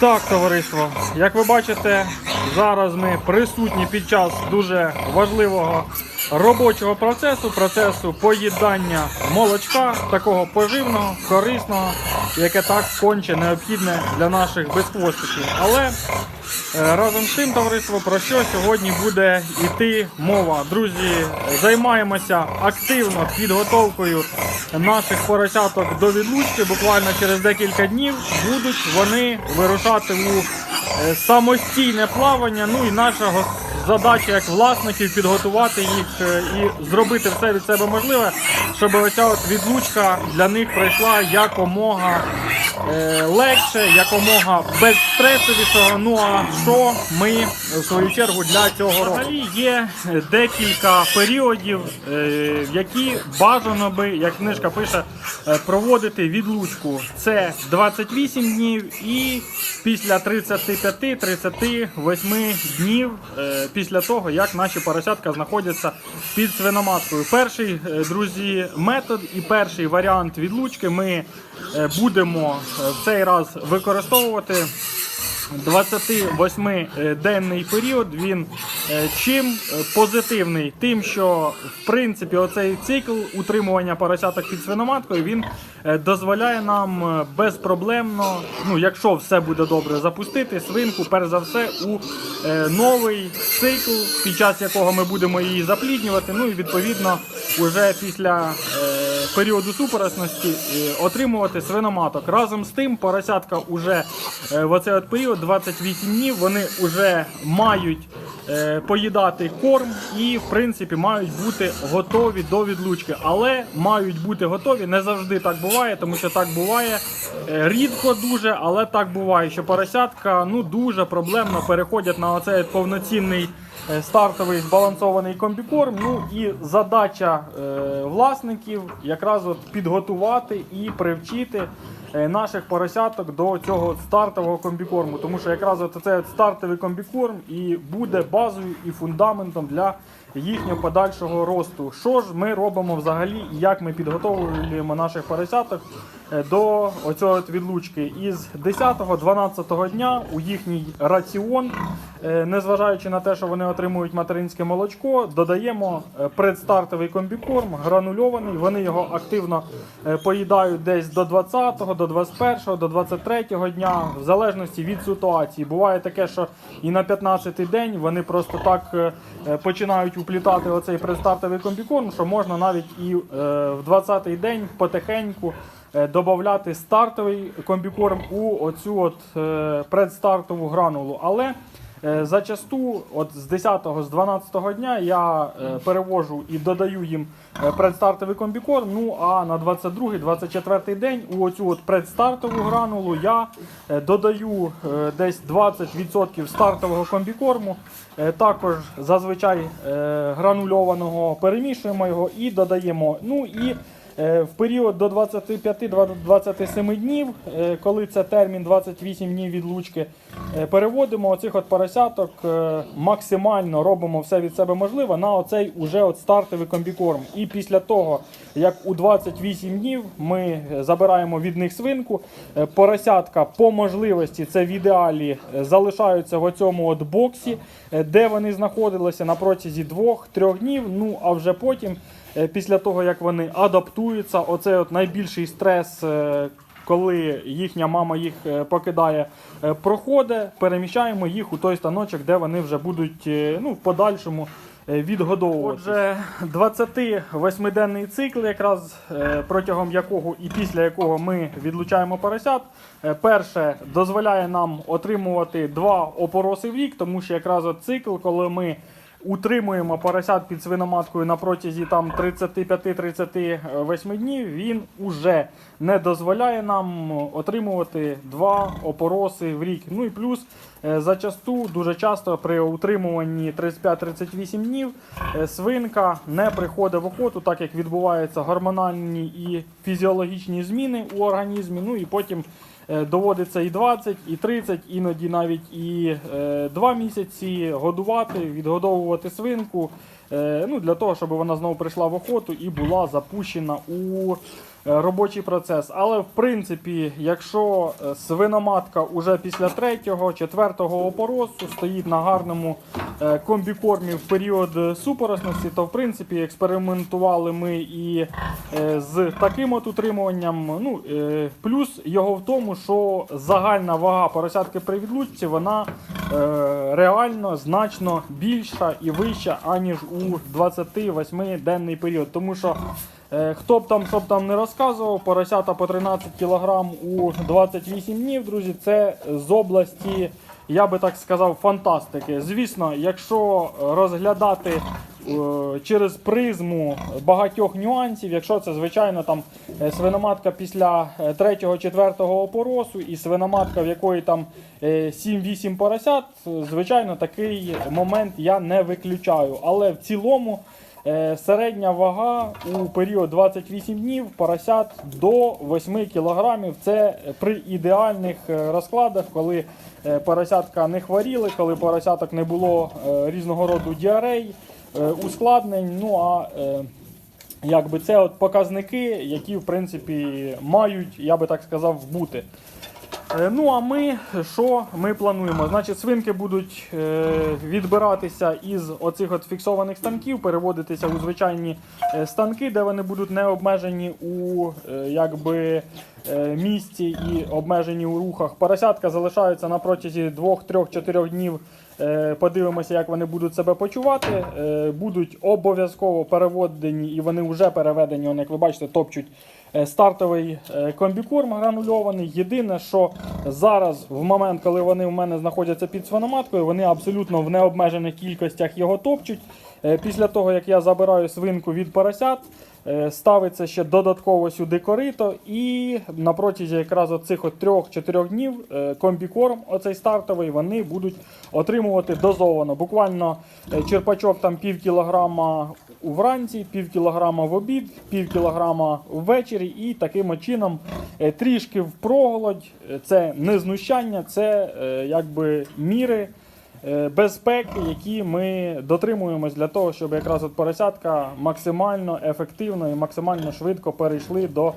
Так, товариство, як ви бачите, зараз ми присутні під час дуже важливого робочого процесу, процесу поїдання молочка, такого поживного, корисного, яке так конче необхідне для наших безхвостиків. Але разом з тим, товариство, про що сьогодні буде йти мова? Друзі, займаємося активно підготовкою наших поросяток до відлучки. Буквально через декілька днів будуть вони вирушати у е, самостійне плавання. Ну і наша задача як власників підготувати їх е, і зробити все від себе можливе, щоб оця от відлучка для них пройшла якомога е, легше, якомога безстресовішого. Ну а що ми в свою чергу для цього робимо? Взагалі є е, декілька періодів, в які бажано би, як книжка пише, проводити відлучку. Це 28 днів і після 35-38 днів після того, як наші поросятка знаходяться під свиноматкою. Перший, е, друзі, метод і перший варіант відлучки ми е, будемо е, в цей раз використовувати. 28-денний період він е, чим е, позитивний, тим, що в принципі оцей цикл утримування поросяток під свиноматкою він е, дозволяє нам е, безпроблемно, ну якщо все буде добре, запустити свинку, перш за все, у е, новий цикл, під час якого ми будемо її запліднювати. Ну і відповідно уже після. е, періоду супоросності е, отримувати свиноматок. Разом з тим, поросятка уже е, в оцей от період 28 днів вони вже мають е, поїдати корм і, в принципі, мають бути готові до відлучки. Але мають бути готові. Не завжди так буває, тому що так буває е, рідко дуже, але так буває, що поросятка ну дуже проблемно переходять на оцей повноцінний. Е, Стартовий збалансований комбікорм. Ну і задача е, власників якраз от підготувати і привчити е, наших поросяток до цього стартового комбікорму. Тому що якраз от цей стартовий комбікорм і буде базою і фундаментом для їхнього подальшого росту. Що ж ми робимо взагалі і як ми підготовлюємо наших поросяток е, до оцього відлучки. Із 10-12 дня у їхній раціон, е, незважаючи на те, що вони отримують материнське молочко, додаємо е, предстартовий комбікорм, гранульований. Вони його активно поїдають десь до 20-го, до 21-го, до 23-го дня, в залежності від ситуації. Буває таке, що і на 15-й день вони просто так починають уплітати оцей предстартовий комбікорм, що можна навіть і е, в 20-й день потихеньку е, додати стартовий комбікорм у оцю от е, предстартову гранулу. Але зачасту, от з 10-го, з 12-го дня я е, перевожу і додаю їм е, предстартовий комбікорм. Ну а на 22-й, 24-й день у оцю от предстартову гранулу я е, додаю е, десь 20% стартового комбікорму. Е, Також зазвичай е, гранульованого перемішуємо його і додаємо. Ну і Е, В період до 25-27 днів, е, коли це термін 28 днів відлучки, е, переводимо оцих от поросяток е, максимально робимо все від себе можливе на оцей уже от стартовий комбікорм. І після того, як у 28 днів ми е, забираємо від них свинку, е, поросятка по можливості, це в ідеалі, е, залишаються в оцьому от боксі, е, де вони знаходилися на протязі 2-3 днів. Ну а вже потім. Е, Після того, як вони адаптуються, оцей от найбільший стрес, е, коли їхня мама їх е, покидає, проходить, переміщаємо їх у той станочок, де вони вже будуть ну, в подальшому е, відгодовувати. Отже, 28-денний цикл, якраз протягом якого і після якого ми відлучаємо поросят. Перше дозволяє нам отримувати два опороси в рік, тому що якраз цикл, коли ми утримуємо поросят під свиноматкою на протязі там 35-38 днів, він уже не дозволяє нам отримувати два опороси в рік. Ну і плюс зачасту, дуже часто при утримуванні 35-38 днів е, свинка не приходить в охоту, так як відбуваються гормональні і фізіологічні зміни у організмі. Ну і потім Е, доводиться і 20, і 30, іноді навіть і е, 2 місяці годувати, відгодовувати свинку. е, Ну, для того, щоб вона знову прийшла в охоту і була запущена у е, робочий процес. Але в принципі, якщо е, свиноматка уже після третього, четвертого опоросу стоїть на гарному е, комбікормі в період е, супоросності, то в принципі експериментували ми і е, з таким от утримуванням. Ну, е, плюс його в тому, що загальна вага поросятки при відлучці вона е, реально значно більша і вища, аніж у 28-денний період. Тому що Е, Хто б там, що б там не розказував, поросята по 13 кг у 28 днів, друзі, це з області, я би так сказав, фантастики. Звісно, якщо розглядати е, через призму багатьох нюансів, якщо це, звичайно, там е, свиноматка після 3-4 опоросу і свиноматка, в якої там е, 7-8 поросят, звичайно, такий момент я не виключаю. Але в цілому. Е, Середня вага у період 28 днів поросят до 8 кг. Це при ідеальних е, розкладах, коли е, поросятка не хворіли, коли поросяток не було різного роду діарей, ускладнень. Ну а якби це от показники, які в принципі мають, я би так сказав, бути. Е, Ну а ми що ми плануємо? Значить, свинки будуть е, відбиратися із оцих от фіксованих станків, переводитися у звичайні е, станки, де вони будуть не обмежені у якби, місці і обмежені у рухах. Поросятка залишаються на протязі 2-3-4 днів. Е, Подивимося, як вони будуть себе почувати. Е, Будуть обов'язково переведені, і вони вже переведені. Вони, як ви бачите, топчуть е, стартовий комбікорм гранульований. Єдине, що зараз, в момент, коли вони в мене знаходяться під свиноматкою, вони абсолютно в необмежених кількостях його топчуть. Е, Після того, як я забираю свинку від поросят, е, ставиться ще додатково сюди корито, і на протязі якраз оцих от 3-4 днів е, комбікорм, оцей стартовий, вони будуть отримувати дозовано. Буквально черпачок там пів кілограма вранці, пів кілограма в обід, пів кілограма ввечері, і таким чином трішки впроголодь. Це не знущання, це якби міри безпеки, які ми дотримуємось для того, щоб якраз от поросятка максимально ефективно і максимально швидко перейшли до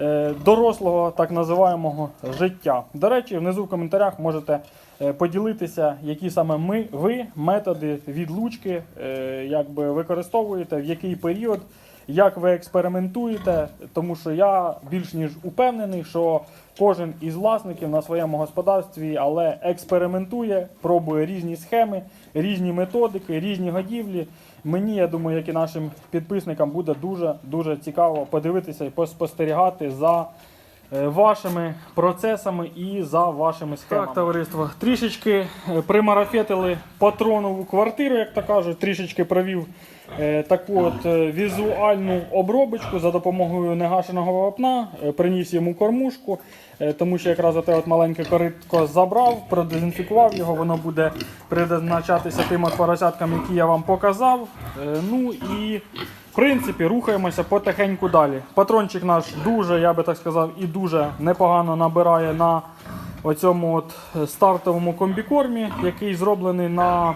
е, дорослого так називаємого життя. До речі, внизу в коментарях можете е, поділитися, які саме ми, ви методи відлучки е, якби використовуєте, в який період. Як ви експериментуєте, тому що я більш ніж упевнений, що кожен із власників на своєму господарстві, але експериментує, пробує різні схеми, різні методики, різні годівлі. Мені, я думаю, як і нашим підписникам, буде дуже дуже цікаво подивитися і поспостерігати за вашими процесами і за вашими схемами. Так, товариство, трішечки е, примарафетили патронову квартиру, як то кажуть, трішечки провів е, таку от е, візуальну обробочку за допомогою негашеного вапна, е, приніс йому кормушку, е, тому що якраз оте от маленьке коритко забрав, продезінфікував його, воно буде призначатися тим от поросяткам, які я вам показав. Е, Ну і в принципі, рухаємося потихеньку далі. Патрончик наш дуже, я би так сказав, і дуже непогано набирає на оцьому от стартовому комбікормі, який зроблений на е,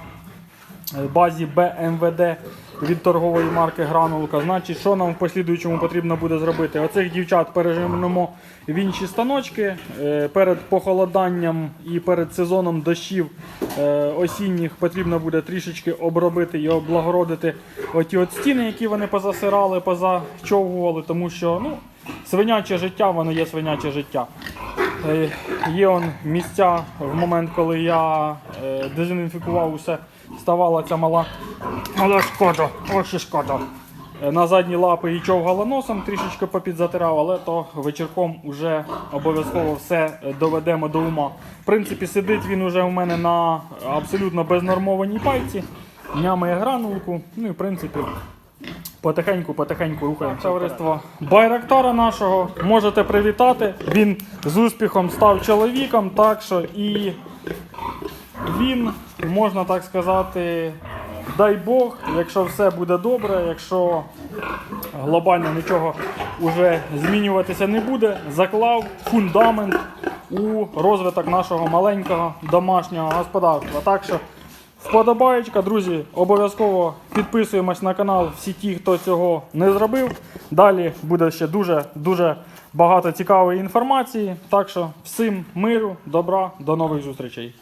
базі БМВД від торгової марки Гранулка. Значить, що нам в послідуючому потрібно буде зробити? Оцих дівчат переженемо в інші станочки Е, перед похолоданням і перед сезоном дощів е, осінніх потрібно буде трішечки обробити і облагородити оті от стіни, які вони позасирали, позачовгували, тому що ну, свиняче життя, воно є свиняче життя. Е, Є он місця в момент, коли я дезінфікував усе, ставала ця мала, мала шкода, ось і шкода. Е, На задні лапи і човгала носом, трішечки попідзатирав, але то вечірком вже обов'язково все е, доведемо до ума. В принципі, сидить він уже у мене на абсолютно безнормованій пальці, нямає гранулку, ну і в принципі Потихеньку, потихеньку рухаємося. Товариство Байрактара нашого можете привітати. Він з успіхом став чоловіком, так що і він, можна так сказати, дай Бог, якщо все буде добре, якщо глобально нічого вже змінюватися не буде, заклав фундамент у розвиток нашого маленького домашнього господарства. Так що вподобаєчка, друзі. Обов'язково підписуємось на канал всі ті, хто цього не зробив. Далі буде ще дуже дуже багато цікавої інформації. Так що всім миру, добра, до нових зустрічей.